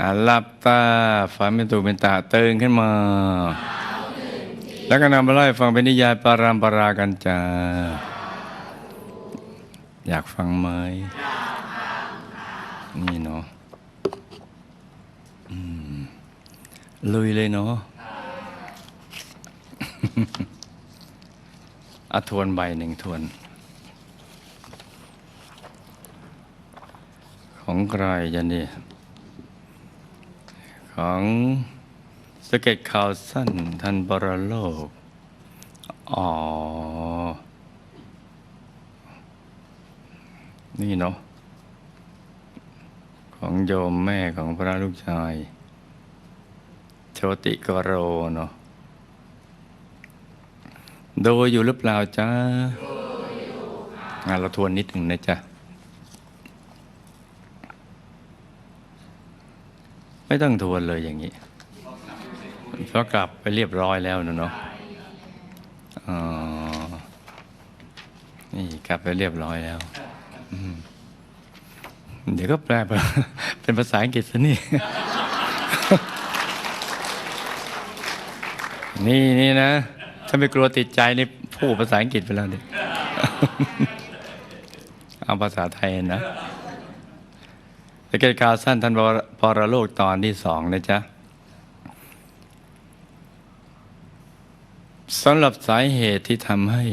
อาหลับตาฝันเป็นตุเป็นตาตื่นขึ้นมา แล้วก็นำมาเล่าฟังเป็นนิยายปารามปรากันจ้าอยากฟังไหมนี่เนาะลุยเลยเนาะอะทวนใบหนึ่งทวน ของใครจะเนี่ย ของสเก็ตข่าวสั้นทันบรโลก อ๋อ นี่เนาะ ของโยมแม่ของพระลูกชาย โชติกโรเนาะ ดูอยู่หรือเปล่าจ้าอะเราทวนนิดหนึ่งนะจ๊ะ ไม่ต้องทวนเลยอย่างนี้ เพราะกลับไปเรียบร้อยแล้วนะเนาะนี่กลับไปเรียบร้อยแล้วเดี๋ยวก็แปลเป็นภาษาอังกฤษซะนี่ นี่นี่นะ ถ้าไม่กลัวติดใจนี่พูดภาษาอังกฤษไปแล้วเนี่ยเอาภาษาไทยนะ สเก็ตข่าวสั้นทันพรโลกตอนที่สองนะจ๊ะสำหรับสาเหตุที่ทำให้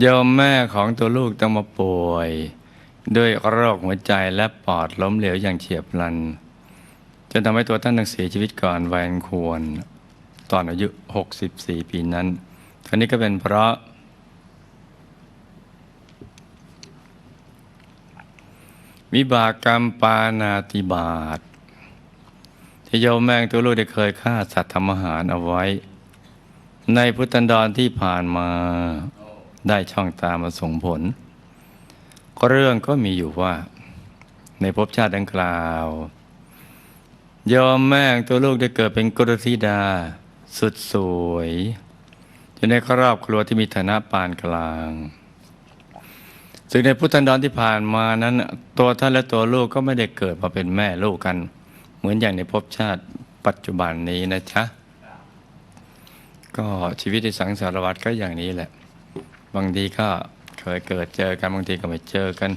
โยมแม่ของตัวลูกต้องมาป่วย ด้วยโรคหัวใจและปอดล้มเหลวอย่างเฉียบพลัน จนทำให้ตัวท่านต้องเสียชีวิตก่อนวัยอันควร ตอนอายุ 64 ปีนั้นทั้งนี้ก็เป็นเพราะ วิบากกรรมปานาติบาตที่โยมแมงตัวลูกได้เคยฆ่าสัตว์ทำอาหารเอาไว้ ในพุทธันดรที่ผ่านมาได้ช่องตามมาส่งผลก็เรื่องก็มีอยู่ว่า ในภพชาติดังกล่าว ยอมแม่งตัวลูกได้เกิดเป็นกุลธิดา สุดสวยอยู่ในครอบครัวที่มีฐานะปานกลาง ซึ่งในพุทธันดรที่ผ่านมานั้น ตัวท่านและตัวลูกก็ไม่ได้เกิดมาเป็นแม่ลูกกัน เหมือนอย่างในภพชาติปัจจุบันนี้นะจ๊ะก็ชีวิตในสังสารวัฏก็อย่างนี้แหละ บางทีก็เคยเกิดเจอกันบางทีก็ไม่เจอกัน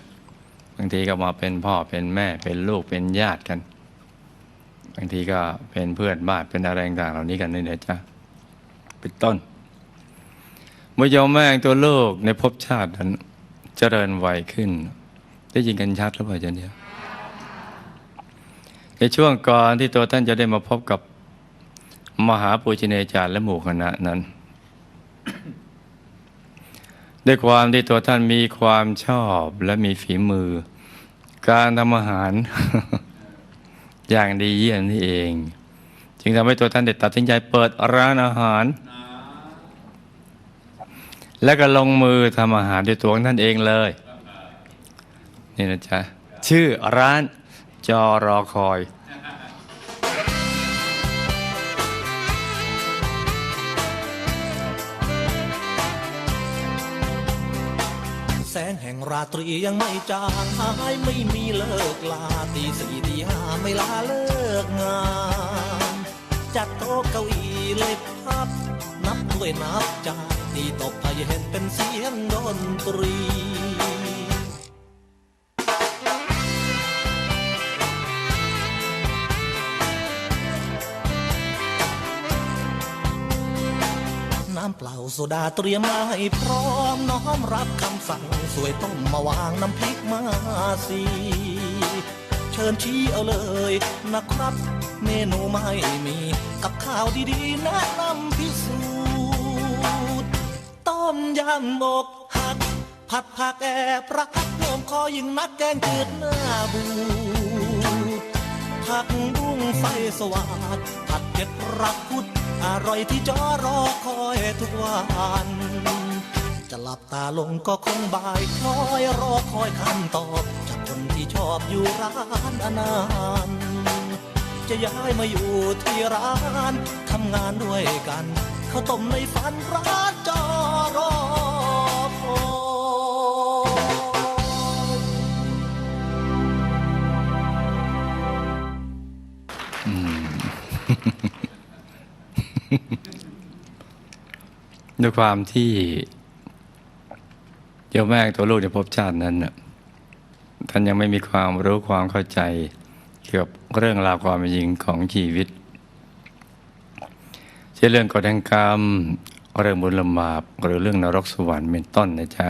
บางทีก็มาเป็นพ่อเป็นแม่เป็นลูกเป็นญาติกัน บางทีก็เป็นเพื่อนบ้านเป็นอะไรต่างๆเหล่านี้กันนี่นะจ๊ะเป็นต้นเมื่อยอมแม่งตัวโลกในภพชาตินั้น เจริญวัยขึ้น ได้ยินกันชัดหรือเปล่าจ๊ะเนี่ยในช่วงก่อนที่ตัวท่านจะได้มาพบกับมหาปูชนียาจารย์และหมู่คณะนั้น ด้วยความที่ตัวท่านมีความชอบและมีฝีมือ การทำอาหาร อย่างดีเยี่ยมนี่เอง จึงทำให้ตัวท่านได้ตัดสินใจเปิดร้านอาหาร และก็ลงมือทำอาหารด้วยตัวของท่านเองเลย นี่นะจ๊ะ ชื่อร้านจอรอคอยแสงแห่งราตรียังไม่จางหายไม่มีเลิกลาตีสี่ตีห้าไม่ลาเลิกงานจัดโต๊ะเก้าอี้ เลยพับนับด้วยนับจากตีตบให้เห็นเป็นเสียงดนตรีน้ำเปล่าโซดาเตรียมมาให้พร้อมน้อมรับคำสั่ง สวยต้มมาวางน้ำพริกมาสีเชิญชี้เอาเลยนะครับ เมนูไม่มี กับข้าวดีๆแนะนำพิสูจน์ต้มยำอกหัก ผัดผักแอบรักโยมคอยิ่งนักแกงจืดหน้าบูดผักบุ้งไฟสว่างผัดเผ็ดรักพุดอร่อยที่จอรอคอยทุกวันจะหลับตาลงก็คงบ่ายคล้อยรอคอยคำตอบจากคนที่ชอบอยู่ร้านอนาน จะย้ายมาอยู่ที่ร้านทำงานด้วยกันเขาต้มในฝันร้านจอรอคอยด้วยความที่เจ้าแม่ตัวลูกในภพชาตินั้นน่ะท่านยังไม่มีความรู้ความเข้าใจ เกี่ยวกับเรื่องราวความเป็นจริงของชีวิตเช่นเรื่องกฎแห่งกรรม เรื่องบุญละบาปหรือเรื่องนรกสวรรค์เป็นต้นนะจ๊ะ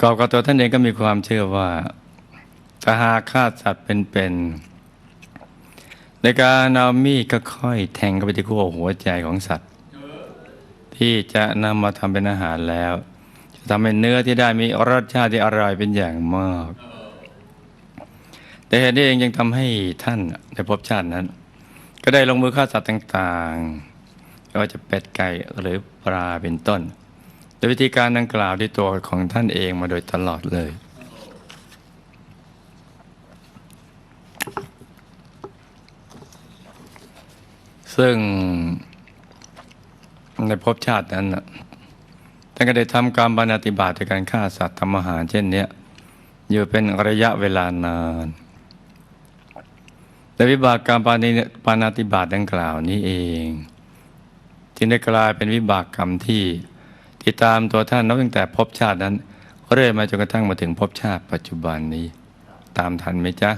กอบกับตัวท่านเองก็มีความเชื่อว่าถ้าหากฆ่าสัตว์เป็นๆในการเอามีดก็ค่อยแทงเข้าไปที่ขั้วหัวใจของสัตว์ ที่จะนำมาทำเป็นอาหารแล้ว จะทำให้เนื้อที่ได้มีรสชาติที่อร่อยเป็นอย่างมาก แต่เหตุนี้เองยังทำให้ท่านในภพชาตินั้น ก็ได้ลงมือฆ่าสัตว์ต่างๆไม่ว่าจะเป็ดไก่หรือปลาเป็นต้นโดยวิธีการดังกล่าวด้วยตัวของท่านเองมาโดยตลอดเลย ซึ่งในภพชาตินั้นท่านก็ได้ทำการบรรณาติบาตในการฆ่าสัตว์ทำอาหารเช่นนี้อยู่เป็นระยะเวลานาน แต่วิบากกรรมปานิปานาติบาตดังกล่าวนี้เอง จึงได้กลายเป็นวิบากกรรมที่ติดตามตัวท่านนับตั้งแต่ภพชาตินั้น เรื่อยมาจนกระทั่งมาถึงภพชาติปัจจุบันนี้ ตามทันไหมจ๊ะ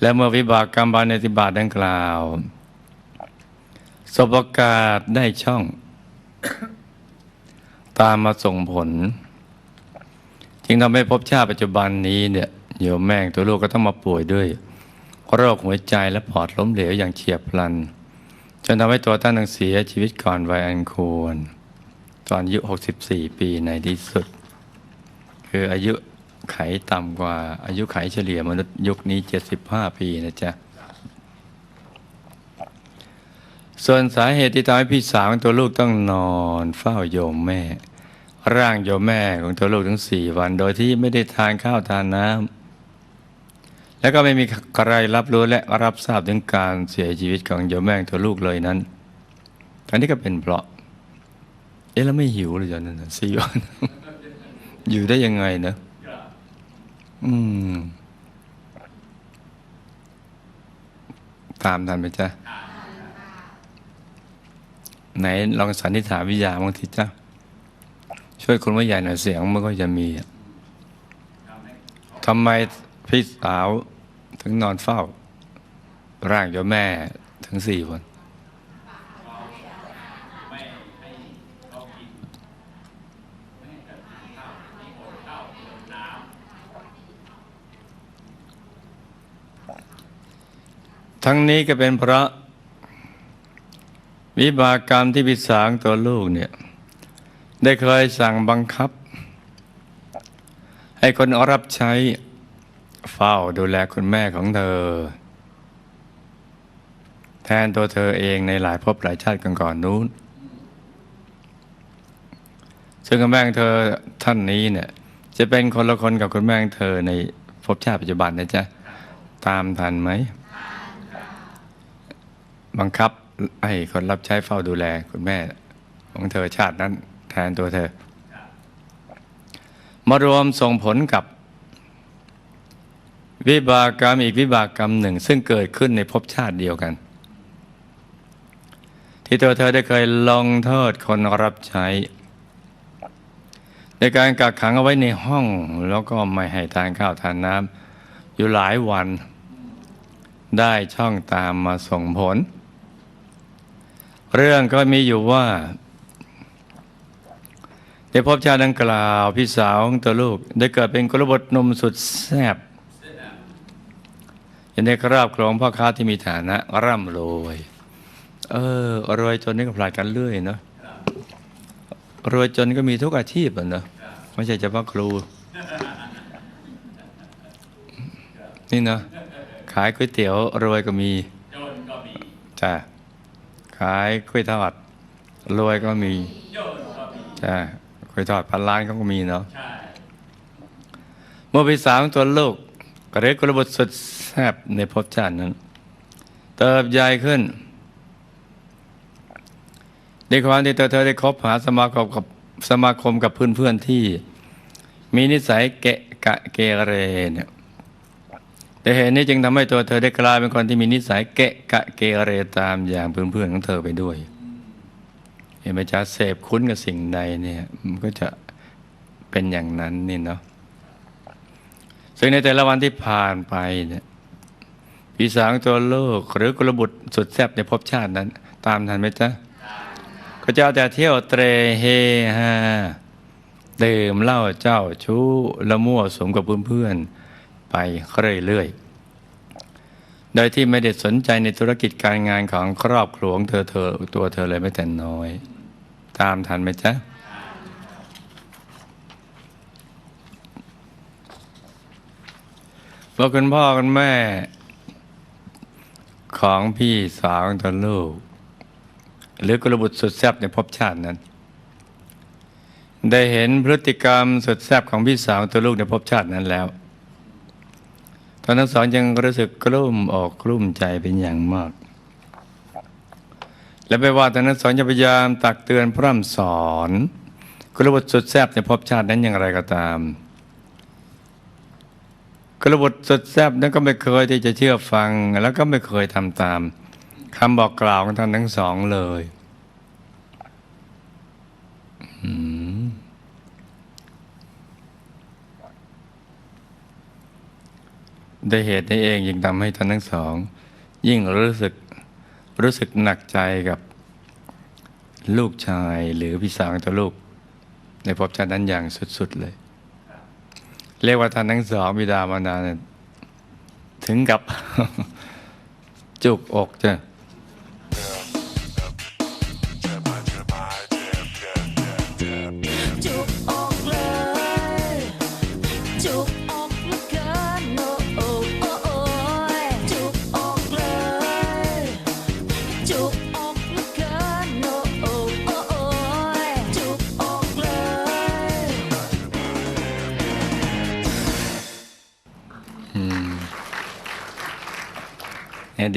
และเมื่อวิบากกรรมปานาติบาตดังกล่าวสบกาสได้ช่อง ตามมาส่งผล จึงทำให้ภพชาติปัจจุบันนี้เนี่ยโยมแม่งตัวลูกก็ต้องมาป่วยด้วย โรคหัวใจและปอดล้มเหลวอย่างเฉียบพลัน จนทำให้ตัวท่านต้องเสียชีวิตก่อนวัยอันควร ตอนอายุ 64 ปีในที่สุด คืออายุไขต่ำกว่าอายุไขเฉลี่ยมนุษย์ยุคนี้ 75 ปีนะจ๊ะ ส่วนสาเหตุที่ทำให้พี่สาวของตัวลูกต้องนอนเฝ้าโยมแม่ ร่างโยมแม่ของตัวลูกถึงสี่วัน โดยที่ไม่ได้ทานข้าวทานน้ำ แล้วก็ไม่มีใครรับรู้และรับทราบถึงการเสียชีวิตของโยมแม่งตัวลูกเลยนั้นอันนี้ก็เป็นเพราะ เอ๊ะแล้วไม่หิวเลยจนนั้นน่ะสี่วันอยู่ได้ยังไงนะอืม ตามทันไหมจ๊ะ ไหนลองสันนิษฐานวิทยาบางทีจ้าช่วยคนว่าใหญ่หน่อยเสียงมันก็จะมีทำไม พี่สาวถึงนอนเฝ้า ร่างโยมแม่ถึงสี่คนทั้งนี้ก็เป็นเพราะ วิบากกรรมที่พิสางตัวลูกเนี่ย ได้เคยสั่งบังคับ ให้คนรับใช้ เฝ้าดูแลคุณแม่ของเธอ แทนตัวเธอเองในหลายภพหลายชาติก่อนๆนู้น ซึ่งคุณแม่ของเธอท่านนี้เนี่ยจะเป็นคนละคนกับคุณแม่ของเธอในภพชาติปัจจุบันนะจ๊ะตามทันไหม บังคับให้คนรับใช้เฝ้าดูแลคุณแม่ ของเธอชาตินั้น แทนตัวเธอ มารวมส่งผลกับ วิบากกรรมอีกวิบากกรรมหนึ่ง ซึ่งเกิดขึ้นในภพชาติเดียวกัน ที่ตัวเธอได้เคยลงโทษคนรับใช้ ในการกักขังเอาไว้ในห้อง แล้วก็ไม่ให้ทานข้าวทานน้ำอยู่หลายวัน ได้ช่องตามมาส่งผล เรื่องก็มีอยู่ว่าในภพชาติดังกล่าว พี่สาวของตัวลูก ได้เกิดเป็นกลบทหนมสุดแซ่บ อยู่ในคราบครองพ่อค้าที่มีฐานะร่ำรวย เออรวยจนนี่ก็ผลาดกันเรื่อยเนาะรวยจนก็มีทุกอาชีพอะเนาะไม่ใช่เฉพาะครู นี่เนาะขายก๋วยเตี๋ยวรวยก็มีจ้ะขายกล้วยทอดรวยก็มีจ้ะกล้วยทอดพันล้านก็มีเนาะเมื่อไปสามตัวโลกกระเรกกระบทสุด แซบในภพชาตินั้น เติบใหญ่ขึ้นในความที่เธอเธอได้คบหาสมาคมกับสมาคมกับเพื่อนๆที่ มีนิสัยเกะกะเกเรเนี่ยแต่เหตุนี้จึงทำให้ตัวเธอได้กลายเป็นคนที่มีนิสัยเกะกะเกเรตามอย่างเพื่อนๆของเธอไปด้วย เห็นไหมจ๊ะเสพคุ้นกับสิ่งใดเนี่ยมันก็จะเป็นอย่างนั้นนี่เนาะซึ่งในแต่ละวันที่ผ่านไปเนี่ย พี่สาวตัวโลก หรือกระบุตรสุดแซ่บในภพชาตินั้น ตามทันไหมจ๊ะก็จะเอาแต่เที่ยวเตรเฮฮาดื่มเหล้าเจ้าชู้ละมั่วสมกับเพื่อนๆไปเรื่อยๆ โดยที่ไม่ได้สนใจในธุรกิจการงานของครอบครัวของเธอเธอตัวเธอเลยไม่แต่น้อย ตามทันไหมจ๊ะพอคุณพ่อคุณแม่ ของพี่สาวของตัวลูก หรือกระบุตรสุดแซ่บในภพชาตินั้น ได้เห็นพฤติกรรมสุดแซ่บของพี่สาวตัวลูกในภพชาตินั้นแล้วตอนทั้งสองยังรู้สึกกลุ้มออกกลุ้มใจเป็นอย่างมาก และไม่ว่าตอนทั้งสองจะพยายามตักเตือนพร่ำสอนกระบุตรสุดแซ่บในภพชาตินั้นอย่างไรก็ตาม กระบทสุดแซบนั้นก็ไม่เคยที่จะเชื่อฟัง แล้วก็ไม่เคยทำตามคำบอกกล่าวของท่านทั้งสองเลยอืมได้เหตุนี้เองยิ่งทำให้ท่านทั้งสอง ยิ่งรู้สึกรู้สึกหนักใจกับลูกชายหรือพี่สาวตัวลูก ในภพชาตินั้นอย่างสุด ๆ เลย เรียกว่าท่านทั้งสองบิดามารดาเนี่ยถึงกับจุกอกจ้ะ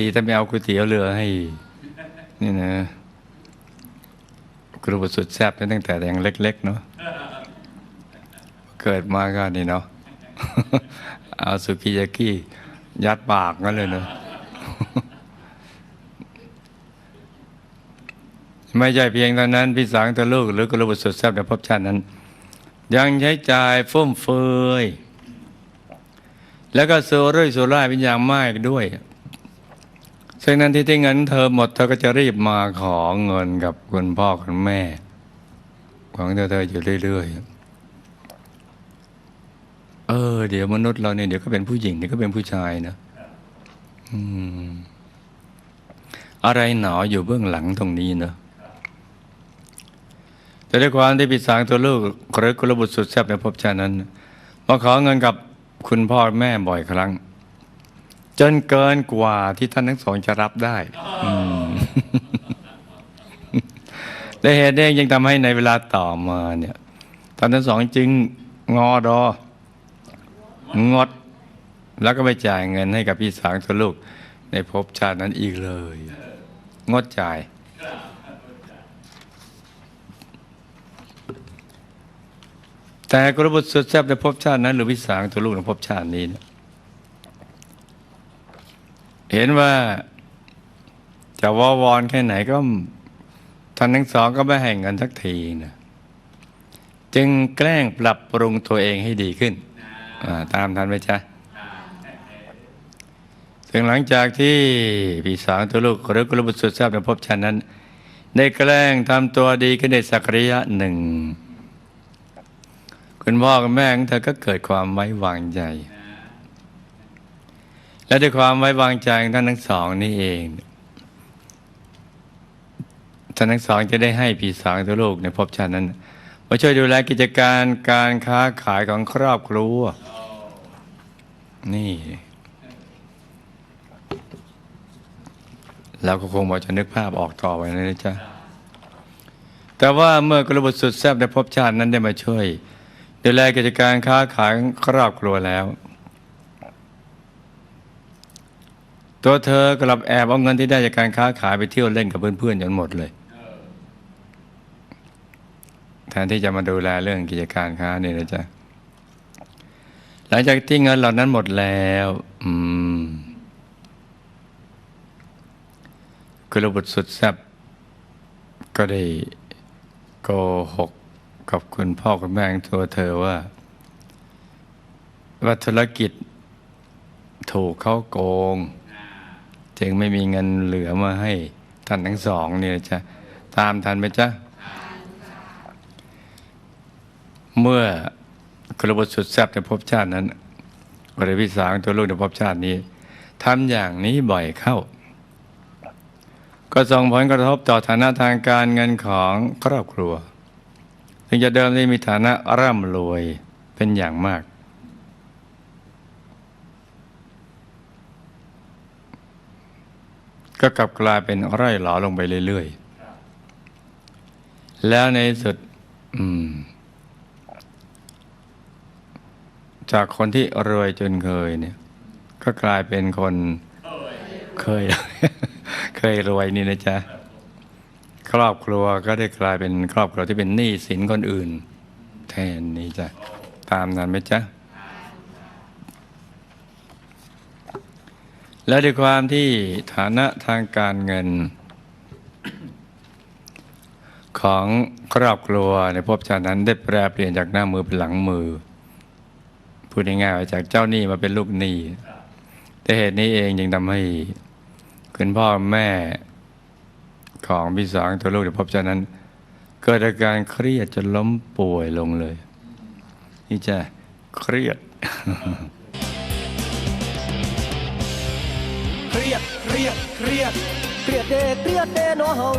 ดีถ้าไม่เอาก๋วยเตี๋ยวเรือให้ นี่นะกรุบสุดแซ่บตั้งแต่ยังเล็ก ๆ เนาะเกิดมาก็นี่เนาะเอาสุกิยากิยัดปากงั้นเลยเนาะไม่ใช่เพียงเท่านั้นพี่สางตัวลูก หรือกระบุตรสุดแซ่บในภพชาตินั้น ยังใช้จ่ายฟุ่มเฟือยแล้วก็สูรุ่ยสูร่ายเป็นอย่างมากด้วย ซึ่งนั้นที่ที่เงินเธอหมดเธอก็จะรีบมาขอเงินกับคุณพ่อคุณแม่ ของเธอเธออยู่เรื่อยๆ เออ เดี๋ยวมนุษย์เราเนี่ยเดี๋ยวก็เป็นผู้หญิงเดี๋ยวก็เป็นผู้ชายนะอืมอะไรหนออยู่เบื้องหลังตรงนี้เนะแต่ด้วยความที่ปิดสางตัวลูกหรือกระบุตรสุดแซ่บในภพชาตินั้นมาขอเงินกับคุณพ่อแม่บ่อยครั้ง จนเกินกว่าที่ท่านทั้งสองจะรับได้และเหตุนี้ยังทำให้ในเวลาต่อมาเนี่ยท่านทั้งสองจึงงอดองด แล้วก็ไม่จ่ายเงินให้กับพี่สาวตัวลูก ในภพชาตินั้นอีกเลย งดจ่าย แต่กระบุตรสุดแซ่บในภพชาตินั้น หรือวิสางตัวลูกในภพชาตินี้เนี่ย เห็นว่าจะวอวอนแค่ไหนก็ท่านทั้งสองก็ไม่ให้เงินสักทีนะจึงแกล้งปรับปรุงตัวเองให้ดีขึ้น ตามทันไหมจ๊ะถึงหลังจากที่พี่สาวตัวลูกหรือกระบุตรสุดแซ่บในภพชาตินั้น ได้แกล้งทำตัวดีขึ้นในสักระยะหนึ่งคุณพ่อกับแม่ของเธอก็เกิดความไว้วางใจ และด้วยความไว้วางใจท่านทั้งสองนี่เองท่านทั้งสองจะได้ให้พี่สาวตัวลูกในภพชาตินั้นมาช่วยดูแลกิจการการค้าขายของครอบครัว นี่ เราก็คงบอกจะนึกภาพออกต่อไปนะจ๊ะ แต่ว่าเมื่อกระบุสุดแซบในภพชาตินั้นได้มาช่วย ดูแลกิจการค้าขายครอบครัวแล้ว ตัวเธอกลับแอบเอาเงินที่ได้จากการค้าขายไปเที่ยวเล่นกับเพื่อนๆจนหมดเลยแทนที่จะมาดูแลเรื่องกิจการค้านี่นะจ๊ะหลังจากที่เงินเหล่านั้นหมดแล้วอืมกุลบุตรสุดแซ่บก็ได้โกหกกับคุณพ่อคุณแม่ของตัวเธอว่าว่าธุรกิจถูกเขาโกง จึงไม่มีเงินเหลือมาให้ท่านทั้งสองเนี่ยจะตามทันไหมจ๊ะ เมื่อกระบทสุดแซ่บในภพชาตินั้นบริวิสาของตัวลูกในภพชาตินี้ทำอย่างนี้บ่อยเข้า ก็ส่งผลกระทบต่อฐานะทางการเงินของครอบครัว ถึงจะเดิมที่มีฐานะร่ำรวยเป็นอย่างมาก ก็กลับกลายเป็นไร่หลอลงไปเรื่อยๆ แล้วในสุดจากคนที่รวยจนเคยเนี่ย ก็กลายเป็นคนเคย เคยรวยนี่นะจ๊ะ ครอบครัวก็ได้กลายเป็นครอบครัวที่เป็นหนี้สินคนอื่น แทนนี่จ้ะ ตามนั้นไหมจ๊ะ และด้วยความที่ฐานะทางการเงิน ของครอบครัวในภพชาตินั้นได้แปรเปลี่ยนจากหน้ามือเป็นหลังมือ พูดง่ายๆจากเจ้าหนี้มาเป็นลูกหนี้แต่เหตุนี้เองยังทำให้คุณพ่อแม่ของพี่สองตัวลูกในภพชาตินั้น เกิดอาการเครียดจนล้มป่วยลงเลย นี่จะเครียด เครียดเครียดเครียดเครียดเดเครียดเดน้อเฮา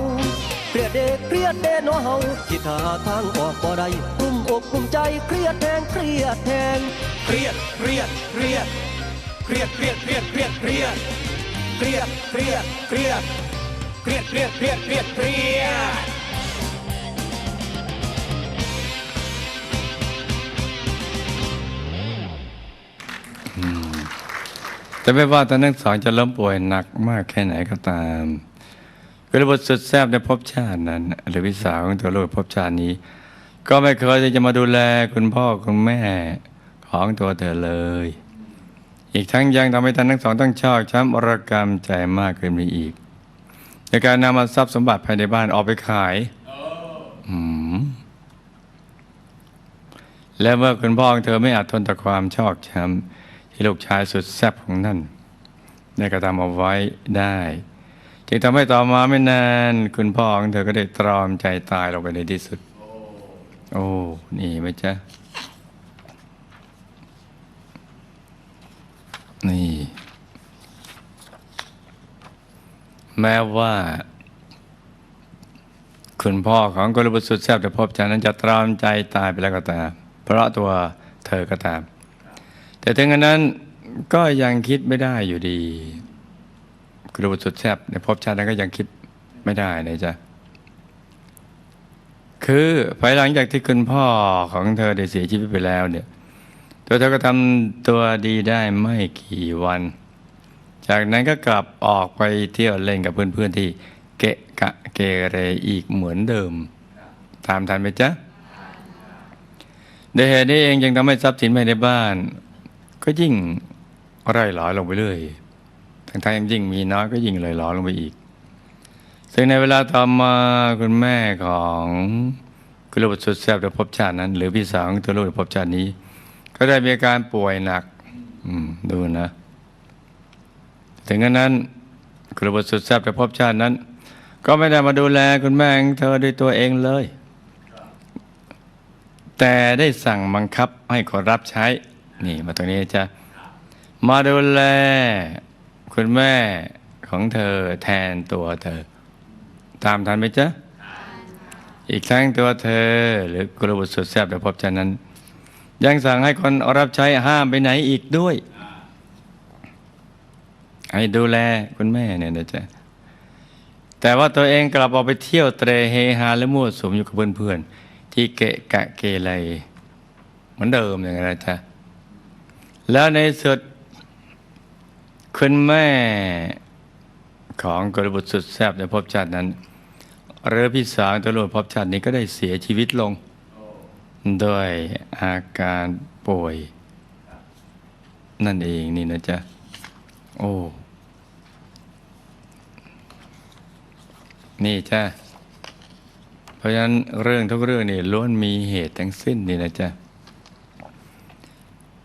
เครียดเดเครียดเดน้อเฮาคิดหาทางออกบ่ได้กลุ้มอกกลุ้มใจเครียดแทงเครียดแทงเครียดเครียดเครียดเครียดเครียดเครียดเครียดเครียดเครียดเครียดเครียดเครียดเครียดเครียดเครียดเครียด แต่ไม่ว่าตอนทั้งสองจะล้มป่วยหนักมากแค่ไหนก็ตามกระบทสุดแซบในภพชาตินั้น หรือวิสาของตัวลูกภพชาตินี้ ก็ไม่เคยจะมาดูแลคุณพ่อคุณแม่ของตัวเธอเลย อีกทั้งยังทำให้ท่านทั้งสองต้องชอกช้ำระกรรมใจมากขึ้นไปอีกในการนำมาทรัพย์สมบัติภายในบ้านออกไปขายอืมและเมื่อคุณพ่อของเธอไม่อาจทนต่อความชอกช้ำ ที่ลูกชายสุดแซ่บของนั่นได้กระทำเอาไว้ได้ จึงทำให้ต่อมาไม่นาน คุณพ่อของเธอก็ได้ตรอมใจตายลงไปในที่สุด โอ้ นี่ไหมจ๊ะ นี่ แม้ว่า คุณพ่อของกุลบุตรสุดแซ่บแต่พบจากนั้นจะตรอมใจตายไปแล้วก็ตาม เพราะตัวเธอก็ตาม แต่ถึงกระนั้นก็ยังคิดไม่ได้อยู่ดีกุลบุตรสุดแซบในภพชาตินั้นก็ยังคิดไม่ได้นะจ๊ะคือภายหลังจากที่คุณพ่อของเธอได้เสียชีวิตไปแล้วเนี่ย ตัวเธอก็ทำตัวดีได้ไม่กี่วัน จากนั้นก็กลับออกไปเที่ยวเล่นกับเพื่อนๆที่เกะกะเกเรอีกเหมือนเดิม ตามทันไหมจ๊ะด้เหตุนี้เองยังทำให้ทรัพย์สินภายในบ้าน ก็ยิ่งไร่หลอยลงไปเรื่อยทั้งทยังยิ่งมีน้อยก็ยิ่งเลยหลอลงไปอีก ซึ่งในเวลาต่อมาคุณแม่ของคุณลูกสุดแซ่บในภพชาตินั้น หรือพี่สาวของตัวลูกในภพชาตินี้ ก็ได้มีอาการป่วยหนักอืมดูนะ ถึงกระนั้นคุณลูกสุดแซ่บในภพชาตินั้น ก็ไม่ได้มาดูแลคุณแม่ของเธอด้วยตัวเองเลย แต่ได้สั่งบังคับให้คนรับใช้ นี่มาตรงนี้จะมาดูแล คุณแม่ของเธอแทนตัวเธอ ตามทันไหมจ๊ะ อีกทั้งตัวเธอ หรือกระบุตรสุดแซ่บในภพชาตินั้น ยังสั่งให้คนรับใช้ห้ามไปไหนอีกด้วย ให้ดูแลคุณแม่เนี่ยนะจ๊ะแต่ว่าตัวเองกลับออกไปเที่ยวเตรเฮฮาและมั่วสุมอยู่กับเพื่อนๆที่เกะกะเกเรเหมือนเดิมอย่างนั้นนะจ๊ะ แล้วในสุด คุณแม่ของกรบุตรสุดแซ่บในภพชาตินั้นหรือพี่สาวตัวลูกภพชาตินี้ก็ได้เสียชีวิตลงโดยอาการป่วย นั่นเองนี่นะจ๊ะ โอ้ นี่จ้ะ เพราะฉะนั้นเรื่องทุกเรื่องนี่ล้วนมีเหตุทั้งสิ้นนี่นะจ๊ะ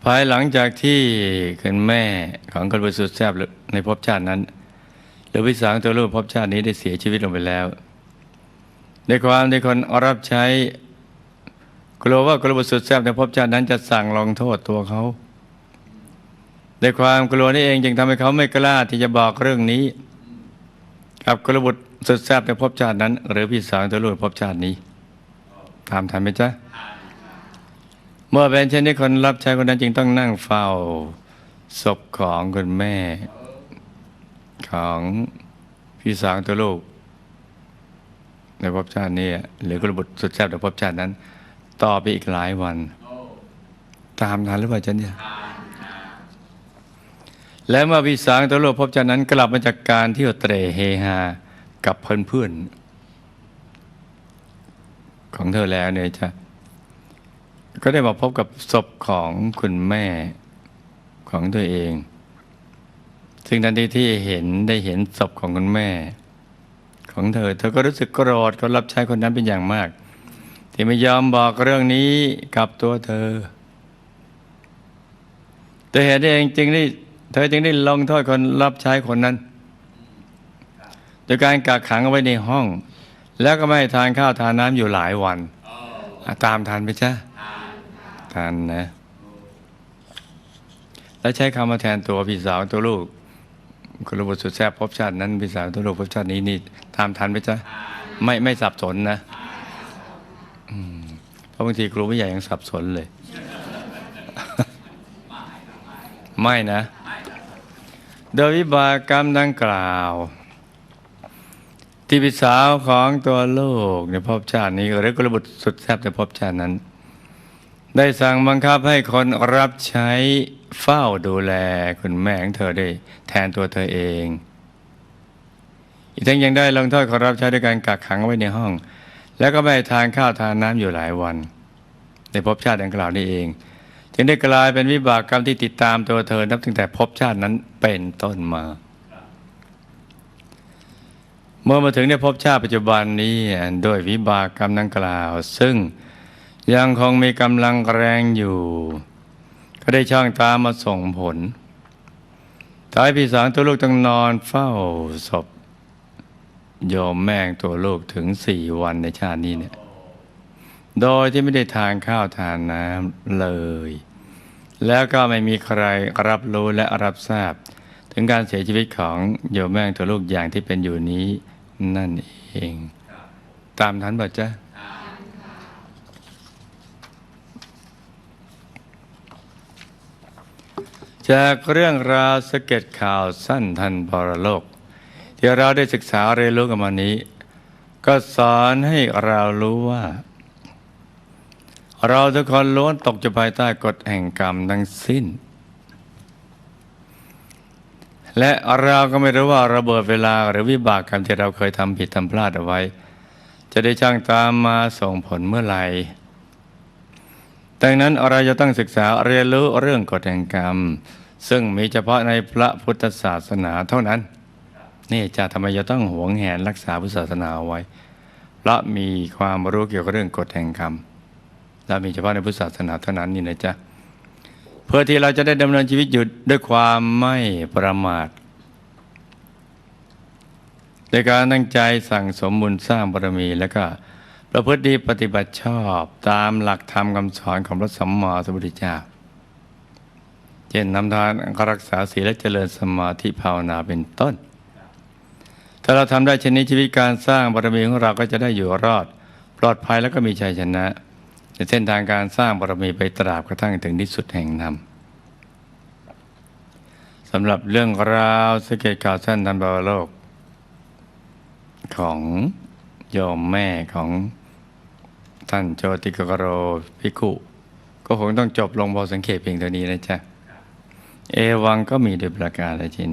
ภายหลังจากที่คุณแม่ของคนบริสุทธิ์แซบในภพชาตินั้น หรือพิสางตัวลูกภพชาตินี้ได้เสียชีวิตลงไปแล้ว ในความที่คนรับใช้กลัวว่าคนบริสุทธิ์แซบในภพชาตินั้นจะสั่งลงโทษตัวเขาในความกลัวนี้เองจึงทำให้เขาไม่กล้าที่จะบอกเรื่องนี้ กับกระบุตรสุดแซบในภพชาตินั้น หรือพี่สาวตัวลูกในภพชาตินี้ ตามทันไหมจ๊ะ เมื่อเป็นเช่นนี้คนรับใช้คนนั้นจึงต้องนั่งเฝ้าศพของคุณแม่ ของพี่สาวตัวลูก ในภพชาตินี้หรือกระบุตรสุดแซ่บในภพชาตินั้น ต่อไปอีกหลายวัน ตามทันหรือเปล่าจ๊ะเนี่ยและเมื่อพี่สาวตัวลูกภพชาตินั้นกลับมาจากการเที่ยวเตร่เฮฮากับเพื่อนๆของเธอแล้วเนี่ยจ้ะ ก็ได้มาพบกับศพของคุณแม่ของตัวเอง ซึ่งทันทีที่เห็นได้เห็นศพของคุณแม่ ของเธอ เธอก็รู้สึกโกรธคนรับใช้คนนั้นเป็นอย่างมาก ที่ไม่ยอมบอกเรื่องนี้กับตัวเธอแต่เหตุเองจึงได้เธอจึงได้ลงโทษคนรับใช้คนนั้นโดยการกักขังเอาไว้ในห้อง แล้วก็ไม่ให้ทานข้าวทานน้ำอยู่หลายวัน ตามทันไหมจ๊ะ ทันนะ แล้วใช้คำมาแทนตัวพี่สาวตัวลูก คุณระบุสุดแซ่บพบชาตินั้นพี่สาวตัวลูกพบชาตินี้นี่ตามทันไหมจ๊ะไม่ไม่สับสนนะเพราะบางทีครูไม่ใหญ่ยังสับสนเลย ไม่นะ โดยวิบากกรรมดังกล่าว ที่พี่สาวของตัวลูกในภพชาตินี้หรือกระบุตรสุดแซบในภพชาตินั้น ได้สั่งบังคับให้คนรับใช้เฝ้าดูแลคุณแม่ของเธอได้แทนตัวเธอเอง อีกทั้งยังได้ลงโทษคนรับใช้ด้วยการกักขังไว้ในห้อง แล้วก็ไม่ทานข้าวทานน้ำอยู่หลายวันในภพชาติดังกล่าวนี้เอง จึงได้กลายเป็นวิบากกรรมที่ติดตามตัวเธอนับตั้งแต่ภพชาตินั้นเป็นต้นมา เมื่อมาถึงในภพชาติปัจจุบันนี้ด้วยวิบากกรรมดังกล่าว ซึ่ง ยังคงมีกำลังแรงอยู่ ก็ได้ช่างตามมาส่งผลท้ายพี่สาวตัวลูกต้องนอนเฝ้าศพโยมแม่งตัวลูกถึงสี่วันในชาตินี้เนี่ย โดยที่ไม่ได้ทานข้าวทานน้ำเลย แล้วก็ไม่มีใครรับรู้และรับทราบ ถึงการเสียชีวิตของโยมแม่งตัวลูกอย่างที่เป็นอยู่นี้นั่นเอง ตามทันบ่จ๊ะ จากเรื่องราวสเก็ตข่าวสั้นทันปรโลก ที่เราได้ศึกษาเรียนรู้กันมานี้ ก็สอนให้เรารู้ว่า เราทุกคนล้วนตกอยู่ภายใต้กฎแห่งกรรมทั้งสิ้น และเราก็ไม่รู้ว่าระเบิดเวลาหรือวิบากกรรมที่เราเคยทำผิดทำพลาดเอาไว้ จะได้ช่างตามมาส่งผลเมื่อไหร่ดังนั้นเราจะต้องศึกษาเรียนรู้เรื่องกฎแห่งกรรม ซึ่งมีเฉพาะในพระพุทธศาสนาเท่านั้น นี่จะทำไมจะต้องหวงแหนรักษาพุทธศาสนาเอาไว้ เพราะมีความรู้เกี่ยวกับเรื่องกฎแห่งกรรมและมีเฉพาะในพุทธศาสนาเท่านั้นนี่นะจ๊ะเพื่อที่เราจะได้ดำเนินชีวิตอยู่ด้วยความไม่ประมาทในการตั้งใจสั่งสมบุญสร้างบารมีแล้วก็ประพฤติดีปฏิบัติชอบตามหลักธรรมคำสอนของพระสัมมาสัมพุทธเจ้า เช่นนำทานรักษาศีลและเจริญสมาธิภาวนาเป็นต้น ถ้าเราทำได้เช่นนี้ชีวิตการสร้างบารมีของเราก็จะได้อยู่รอด ปลอดภัยแล้วก็มีชัยชนะในเส้นทางการสร้างบารมีไปตราบกระทั่งถึงที่สุดแห่งนำสำหรับเรื่องราวสเกตข่าวสั้นทันบาวโลก ของโยมแม่ของท่านโจติกกโรภิกขุ ก็คงต้องจบลงพอสังเขตเพียงเท่านี้นะจ๊ะ เอวังก็มีโดยประการละชิน